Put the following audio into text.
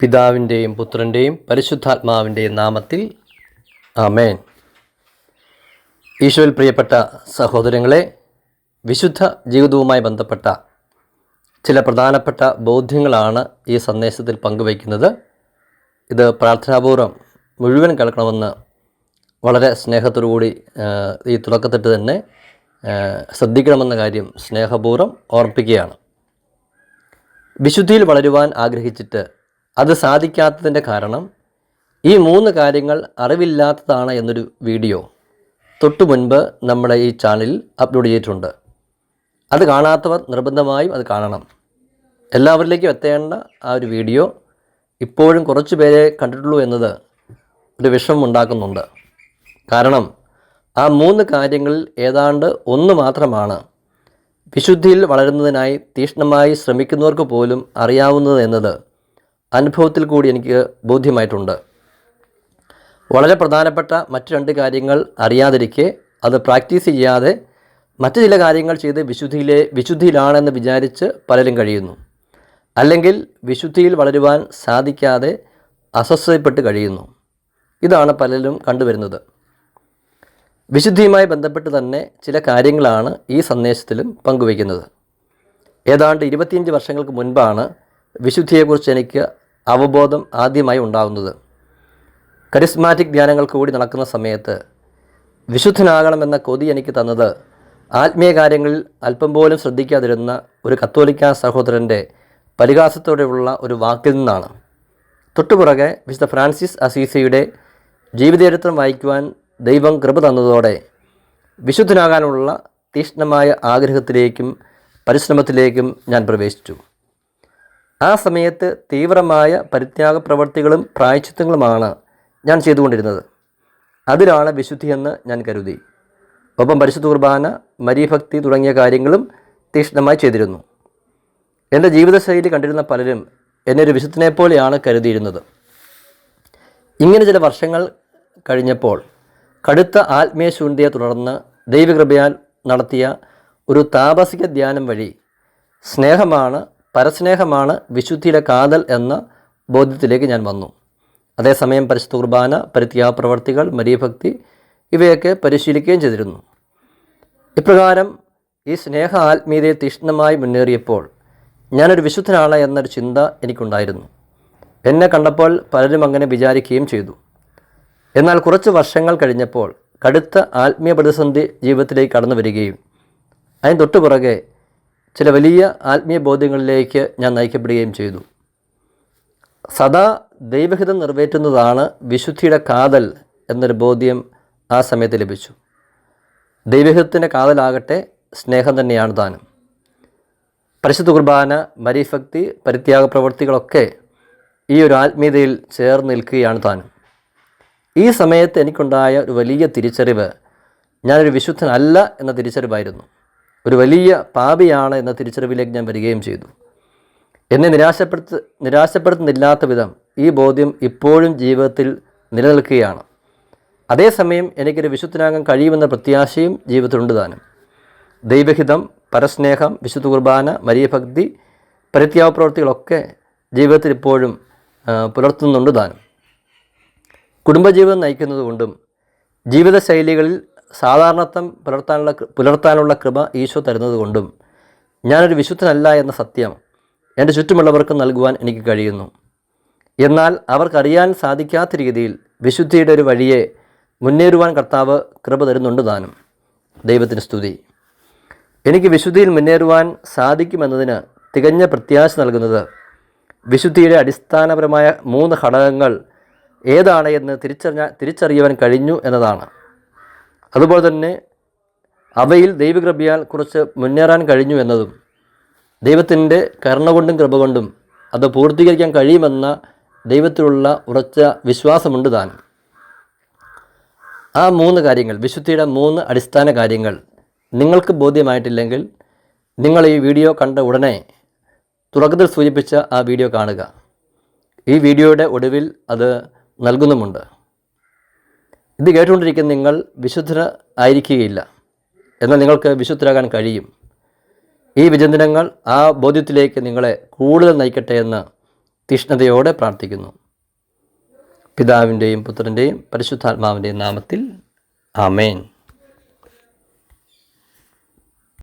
പിതാവിന്റെയും പുത്രന്റെയും പരിശുദ്ധാത്മാവിന്റെയും നാമത്തിൽ ആമേൻ. ഈശോയിൽ പ്രിയപ്പെട്ട സഹോദരങ്ങളെ വിശുദ്ധ ജീവിതവുമായി ബന്ധപ്പെട്ട ചില പ്രധാനപ്പെട്ട ബോധ്യങ്ങളാണ് ഈ സന്ദേശത്തിൽ പങ്കുവയ്ക്കുന്നത്. ഇത് പ്രാർത്ഥനാപൂർവം മുഴുവൻ കേൾക്കണമെന്ന് വളരെ സ്നേഹത്തോടുകൂടി ഈ തുടക്കത്തിട്ട് തന്നെ ശ്രദ്ധിക്കണമെന്ന കാര്യം സ്നേഹപൂർവം ഓർപ്പിക്കുകയാണ്. വിശുദ്ധിയിൽ വളരുവാൻ ആഗ്രഹിച്ചിട്ട് അത് സാധിക്കാത്തതിന്റെ കാരണം ഈ മൂന്ന് കാര്യങ്ങൾ അറിവില്ലാത്തതാണ് എന്നൊരു വീഡിയോ തൊട്ടു മുൻപ് നമ്മുടെ ഈ ചാനലിൽ അപ്ലോഡ് ചെയ്തിട്ടുണ്ട്. അത് കാണാത്തവർ നിർബന്ധമായും അത് കാണണം. എല്ലാവരിലേക്കും എത്തേണ്ട ആ ഒരു വീഡിയോ ഇപ്പോഴും കുറച്ച് പേരെ കണ്ടിട്ടുള്ളൂ എന്നത് ഒരു വിഷമം ഉണ്ടാക്കുന്നുണ്ട്. കാരണം ആ മൂന്ന് കാര്യങ്ങളിൽ ഏതാണ്ട് ഒന്ന് മാത്രമാണ് വിശുദ്ധിയിൽ വളരുന്നതിനായി തീഷ്ണമായി ശ്രമിക്കുന്നവർക്ക് പോലും അറിയാവുന്നത് എന്നത് അനുഭവത്തിൽ കൂടി എനിക്ക് ബോധ്യമായിട്ടുണ്ട്. വളരെ പ്രധാനപ്പെട്ട മറ്റു രണ്ട് കാര്യങ്ങൾ അറിയാതിരിക്കെ അത് പ്രാക്ടീസ് ചെയ്യാതെ മറ്റു ചില കാര്യങ്ങൾ ചെയ്ത് വിശുദ്ധിയിലെ വിശുദ്ധിയിലാണെന്ന് വിചാരിച്ച് പലരും കഴിയുന്നു. അല്ലെങ്കിൽ വിശുദ്ധിയിൽ വളരുവാൻ സാധിക്കാതെ അസ്വസ്ഥപ്പെട്ട് കഴിയുന്നു. ഇതാണ് പലരും കണ്ടുവരുന്നത്. വിശുദ്ധിയുമായി ബന്ധപ്പെട്ട് തന്നെ ചില കാര്യങ്ങളാണ് ഈ സന്ദേശത്തിലും പങ്കുവയ്ക്കുന്നത്. ഏതാണ്ട് ഇരുപത്തിയഞ്ച് വർഷങ്ങൾക്ക് മുൻപാണ് വിശുദ്ധിയെക്കുറിച്ച് എനിക്ക് അവബോധം ആദ്യമായി ഉണ്ടാകുന്നത് കരിസ്മാറ്റിക് ധ്യാനങ്ങൾ കൂടി നടക്കുന്ന സമയത്ത് വിശുദ്ധനാകണമെന്ന കൊതി എനിക്ക് തന്നത് ആത്മീയ കാര്യങ്ങളിൽ അല്പം പോലും ശ്രദ്ധിക്കാതിരുന്ന ഒരു കത്തോലിക്ക സഹോദരന്റെ പരിഹാസത്തോടെയുള്ള ഒരു വാക്കിൽ നിന്നാണ്. തൊട്ടുപുറകെ വിശുദ്ധ ഫ്രാൻസിസ് അസീസയുടെ ജീവിതചരിത്രം വായിക്കുവാൻ ദൈവം കൃപ തന്നതോടെ വിശുദ്ധനാകാനുള്ള തീക്ഷ്ണമായ ആഗ്രഹത്തിലേക്കും പരിശ്രമത്തിലേക്കും ഞാൻ പ്രവേശിച്ചു. ആ സമയത്ത് തീവ്രമായ പരിത്യാഗ പ്രവർത്തികളും പ്രായച്ചിത്തങ്ങളുമാണ് ഞാൻ ചെയ്തുകൊണ്ടിരുന്നത്. അതിലാണ് വിശുദ്ധിയെന്ന് ഞാൻ കരുതി. ഒപ്പം പരിശുദ്ധ കുർബാന മരീഭക്തി തുടങ്ങിയ കാര്യങ്ങളും തീക്ഷ്ണമായി ചെയ്തിരുന്നു. എന്റെ ജീവിതശൈലി കണ്ടിരുന്ന പലരും എന്നെ ഒരു വിശുദ്ധനെ പോലെയാണ് കരുതിയിരുന്നത്. ഇങ്ങനെ ചില വർഷങ്ങൾ കഴിഞ്ഞപ്പോൾ കടുത്ത ആത്മീയ ശൂന്യതയെ തുടർന്ന് ദൈവകൃപയാൽ നടത്തിയ ഒരു താപസിക ധ്യാനം വഴി സ്നേഹമാണ് പരസ്നേഹമാണ് വിശുദ്ധിയുടെ കാതൽ എന്ന ബോധ്യത്തിലേക്ക് ഞാൻ വന്നു. അതേസമയം പരിശുദ്ധ കുർബാന പരിത്യാഗ പ്രവർത്തികൾ മരീഭക്തി ഇവയൊക്കെ പരിശീലിക്കുകയും ചെയ്തിരുന്നു. ഇപ്രകാരം ഈ സ്നേഹ ആത്മീയതയെ തീക്ഷ്ണമായി മുന്നേറിയപ്പോൾ ഞാനൊരു വിശുദ്ധനാണ് എന്നൊരു ചിന്ത എനിക്കുണ്ടായിരുന്നു. എന്നെ കണ്ടപ്പോൾ പലരും അങ്ങനെ വിചാരിക്കുകയും ചെയ്തു. എന്നാൽ കുറച്ച് വർഷങ്ങൾ കഴിഞ്ഞപ്പോൾ കടുത്ത ആത്മീയ പ്രതിസന്ധി ജീവിതത്തിലേക്ക് കടന്നു വരികയും അതിന് തൊട്ടുപുറകെ ചില വലിയ ആത്മീയ ബോധ്യങ്ങളിലേക്ക് ഞാൻ നയിക്കപ്പെടുകയും ചെയ്തു. സദാ ദൈവഹിതം നിറവേറ്റുന്നതാണ് വിശുദ്ധിയുടെ കാതൽ എന്നൊരു ബോധ്യം ആ സമയത്ത് ലഭിച്ചു. ദൈവഹിതത്തിന്റെ കാതലാകട്ടെ സ്നേഹം തന്നെയാണ് താനും. പരിശുദ്ധ കുർബാന മരീഭക്തി പരിത്യാഗ പ്രവൃത്തികളൊക്കെ ഈ ഒരു ആത്മീയതയിൽ ചേർന്ന് നിൽക്കുകയാണ് താനും. ഈ സമയത്ത് എനിക്കുണ്ടായ ഒരു വലിയ തിരിച്ചറിവ് ഞാനൊരു വിശുദ്ധനല്ല എന്ന തിരിച്ചറിവായിരുന്നു. ഒരു വലിയ പാപിയാണ് എന്ന തിരിച്ചറിവിലേക്ക് ഞാൻ വരികയും ചെയ്തു. എന്നെ നിരാശപ്പെടുത്ത നിരാശപ്പെടുത്തുന്നില്ലാത്ത വിധം ഈ ബോധ്യം ഇപ്പോഴും ജീവിതത്തിൽ നിലനിൽക്കുകയാണ്. അതേസമയം എനിക്കൊരു വിശുദ്ധനാകാൻ കഴിയുമെന്ന പ്രത്യാശയും ജീവിതത്തിലുണ്ട് താനും. ദൈവഹിതം പരസ്നേഹം വിശുദ്ധ കുർബാന മരിയഭക്തി പരിത്യാഗ പ്രവൃത്തികളൊക്കെ ജീവിതത്തിൽ ഇപ്പോഴും പുലർത്തുന്നുണ്ട് താനും. കുടുംബജീവിതം നയിക്കുന്നത് കൊണ്ടും ജീവിതശൈലികളിൽ സാധാരണത്വം പുലർത്താനുള്ള പുലർത്താനുള്ള കൃപ ഈശോ തരുന്നത് കൊണ്ടും ഞാനൊരു വിശുദ്ധനല്ല എന്ന സത്യം എന്റെ ചുറ്റുമുള്ളവർക്ക് നൽകുവാൻ എനിക്ക് കഴിയുന്നു. എന്നാൽ അവർക്കറിയാൻ സാധിക്കാത്ത രീതിയിൽ വിശുദ്ധിയുടെ ഒരു വഴിയെ മുന്നേറുവാൻ കർത്താവ് കൃപ തരുന്നുണ്ട് താനും. ദൈവത്തിന് സ്തുതി. എനിക്ക് വിശുദ്ധിയിൽ മുന്നേറുവാൻ സാധിക്കുമെന്നതിന് തികഞ്ഞ പ്രത്യാശ നൽകുന്നത് വിശുദ്ധിയുടെ അടിസ്ഥാനപരമായ മൂന്ന് ഘടകങ്ങൾ ഏതാണ് എന്ന് തിരിച്ചറിഞ്ഞ തിരിച്ചറിയുവാൻ കഴിഞ്ഞു എന്നതാണ്. അതുപോലെ തന്നെ അവയിൽ ദൈവകൃപയാൽ കുറച്ച് മുന്നേറാൻ കഴിഞ്ഞു എന്നതും ദൈവത്തിന്റെ കരുണ കൊണ്ടും കൃപ കൊണ്ടും അത് പൂർത്തീകരിക്കാൻ കഴിയുമെന്ന ദൈവത്തിലുള്ള ഉറച്ച വിശ്വാസമുണ്ട് താൻ. ആ മൂന്ന് കാര്യങ്ങൾ വിശുദ്ധിയുടെ മൂന്ന് അടിസ്ഥാന കാര്യങ്ങൾ നിങ്ങൾക്ക് ബോധ്യമായിട്ടില്ലെങ്കിൽ നിങ്ങൾ ഈ വീഡിയോ കണ്ട ഉടനെ തുടക്കത്തിൽ സൂചിപ്പിച്ച ആ വീഡിയോ കാണുക. ഈ വീഡിയോയുടെ ഒടുവിൽ അത് നൽകുന്നുമുണ്ട്. ഇത് കേട്ടുകൊണ്ടിരിക്കുന്ന നിങ്ങൾ വിശുദ്ധ ആയിരിക്കുകയില്ല. എന്നാൽ നിങ്ങൾക്ക് വിശുദ്ധരാകാൻ കഴിയും. ഈ വിചിന്തനങ്ങൾ ആ ബോധ്യത്തിലേക്ക് നിങ്ങളെ കൂടുതൽ നയിക്കട്ടെ എന്ന് തീഷ്ണതയോടെ പ്രാർത്ഥിക്കുന്നു. പിതാവിന്റെയും പുത്രന്റെയും പരിശുദ്ധാത്മാവിന്റെയും നാമത്തിൽ ആമേൻ.